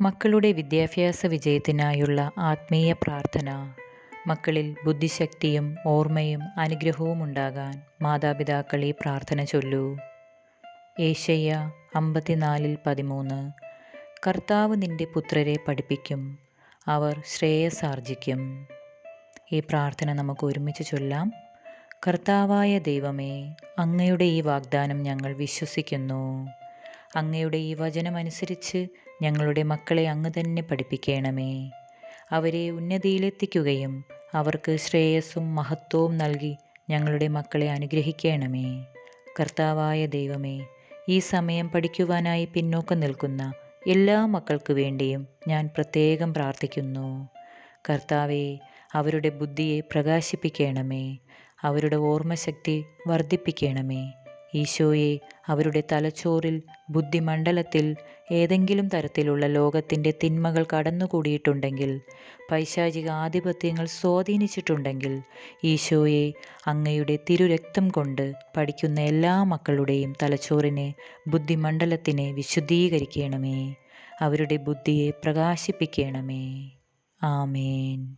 മക്കളുടെ വിദ്യാഭ്യാസ വിജയത്തിനായുള്ള ആത്മീയ പ്രാർത്ഥന. മക്കളിൽ ബുദ്ധിശക്തിയും ഓർമ്മയും അനുഗ്രഹവും ഉണ്ടാകാൻ മാതാപിതാക്കൾ ഈ പ്രാർത്ഥന ചൊല്ലൂ. ഏഷ്യ അമ്പത്തിനാലിൽ പതിമൂന്ന്. കർത്താവ് നിന്റെ പുത്രരെ പഠിപ്പിക്കും അവർ ശ്രേയസാർജിക്കും ഈ പ്രാർത്ഥന നമുക്ക് ഒരുമിച്ച് ചൊല്ലാം. കർത്താവായ ദൈവമേ അങ്ങയുടെ ഈ വാഗ്ദാനം ഞങ്ങൾ വിശ്വസിക്കുന്നു. അങ്ങയുടെ ഈ വചനമനുസരിച്ച് ഞങ്ങളുടെ മക്കളെ അങ്ങ് തന്നെ പഠിപ്പിക്കണമേ. അവരെ ഉന്നതിയിലെത്തിക്കുകയും അവർക്ക് ശ്രേയസ്സും മഹത്വവും നൽകി ഞങ്ങളുടെ മക്കളെ അനുഗ്രഹിക്കണമേ. കർത്താവായ ദൈവമേ ഈ സമയം പഠിക്കുവാനായി പിന്നോക്കം നിൽക്കുന്ന എല്ലാ മക്കൾക്കു വേണ്ടിയും ഞാൻ പ്രത്യേകം പ്രാർത്ഥിക്കുന്നു. കർത്താവെ അവരുടെ ബുദ്ധിയെ പ്രകാശിപ്പിക്കണമേ. അവരുടെ ഓർമ്മശക്തി വർദ്ധിപ്പിക്കണമേ. ഈശോയെ അവരുടെ തലച്ചോറിൽ ബുദ്ധിമണ്ഡലത്തിൽ ഏതെങ്കിലും തരത്തിലുള്ള ലോകത്തിന്റെ തിന്മകൾ കടന്നുകൂടിയിട്ടുണ്ടെങ്കിൽ പൈശാചിക ആധിപത്യങ്ങൾ സ്വാധീനിച്ചിട്ടുണ്ടെങ്കിൽ ഈശോയെ അങ്ങയുടെ തിരുരക്തം കൊണ്ട് പഠിക്കുന്ന എല്ലാ മക്കളുടെയും തലച്ചോറിനെ ബുദ്ധിമണ്ഡലത്തിനെ വിശുദ്ധീകരിക്കണമേ. അവരുടെ ബുദ്ധിയെ പ്രകാശിപ്പിക്കണമേ. ആമേൻ.